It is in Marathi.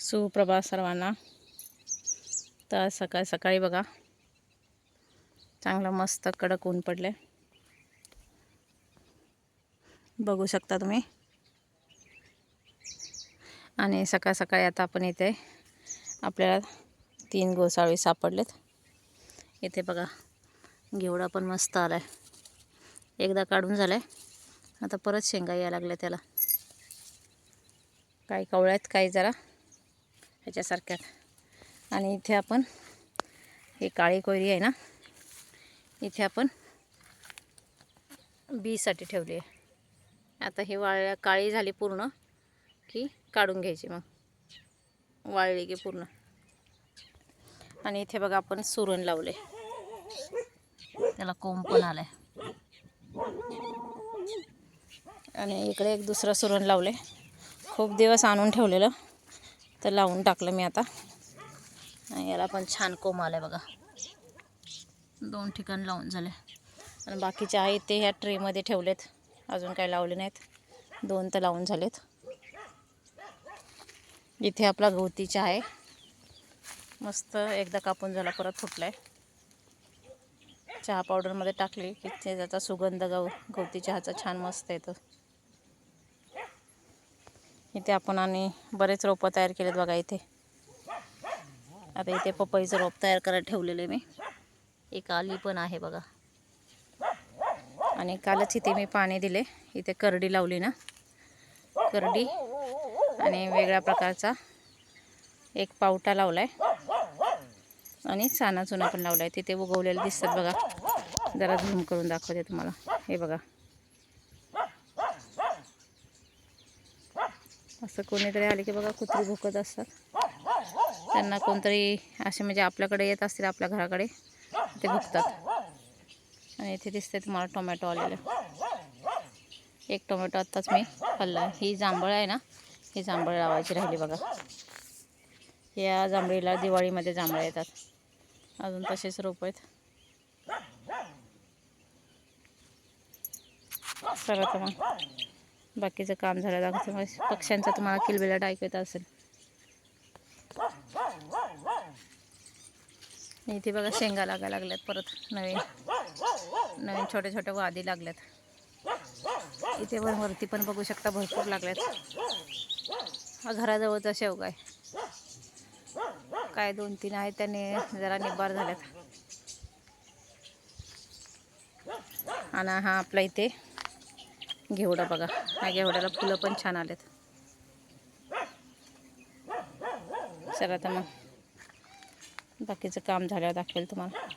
सुप्रभा सर्वांना. तर आज सकाळ सकाळी बघा चांगलं मस्त कडक ऊन पडले बघू शकता तुम्ही. आणि सकाळ सकाळी आता आपण इथे आपल्याला तीन गोसाळी सापडलेत. इथे बघा घेवडा पण मस्त आला आहे एकदा काढून झाला आहे आता परत शेंगा यायला लागल्या त्याला. काही कवळ्यात काही जरा. ह्याच्यासारख्यात आणि इथे आपण ही काळी कोयरी आहे ना इथे आपण बीसाठी ठेवली आहे. आता ही वाळल्या काळी झाली पूर्ण की काढून घ्यायची मग. वाळली की पूर्ण. आणि इथे बघा आपण सुरण लावले. त्याला कोंब पण आलाय. आणि इकडे एक दुसरं सुरण लावले. खूप दिवस आणून ठेवलेलं. तर लावून टाकलं मी आता. याला पण छान कोंब आलं बघा. दोन ठिकाण लावून झाले. आणि बाकीचे आहेत ते ह्या ट्रेमध्ये ठेवलेत. अजून काही लावले नाहीत. दोन तर लावून झालेत. इथे आपला गवती चहा आहे. मस्त एकदा कापून झाला परत फुटला आहे चहा पावडरमध्ये टाकली की त्याचा सुगंध गव गवती चहाचा छान मस्त येतो. इथे आपण आणि बरेच रोपं तयार केलेत बघा इथे. आता इथे पपईचं रोप तयार करायला ठेवलेलं आहे मी. एक आली पण आहे बघा. आणि कालच इथे मी पाणी दिले. इथे करडी लावली ना. करडी आणि वेगळ्या प्रकारचा एक पावटा लावला आहे आणि साना चुना पण लावला आहे तिथे उगवलेलं दिसतात बघा. जरा झूम करून दाखवते तुम्हाला. हे बघा. असं कोणीतरी आले की बघा कुत्री भुकत असतात. त्यांना कोणतरी असे म्हणजे आपल्याकडे येत असतील आपल्या घराकडे ते भुकतात. आणि इथे दिसते तुम्हाला टोमॅटो आलेलं. एक टोमॅटो आत्ताच मी खाल्ला ही जांभळ आहे ना ही जांभळ लावायची राहिली बघा. या जांभळीला दिवाळीमध्ये जांभळं येतात. अजून तसेच रोप आहेत. चला तर मग. बाकीचं काम झालं. दाखवते मग पक्ष्यांचा तुम्हाला किलबिलाट ऐकू असेल. इथे बघा शेंगा लागायला लागल्यात परत नवीन. नवीन छोटे छोटे वादी लागल्यात. इथे पण वरती पण बघू शकता भरपूर लागल्यात. हा घराजवळचा शेवगा आहे. काय दोन तीन आहेत त्याने जरा निब्बार झाल्यात. आणि हा आपला इथे घेवडा बघा. ह्या घेवड्याला फुलं पण छान आलेत. चला तर मग बाकीचं काम झाल्यावर दाखवेल तुम्हाला.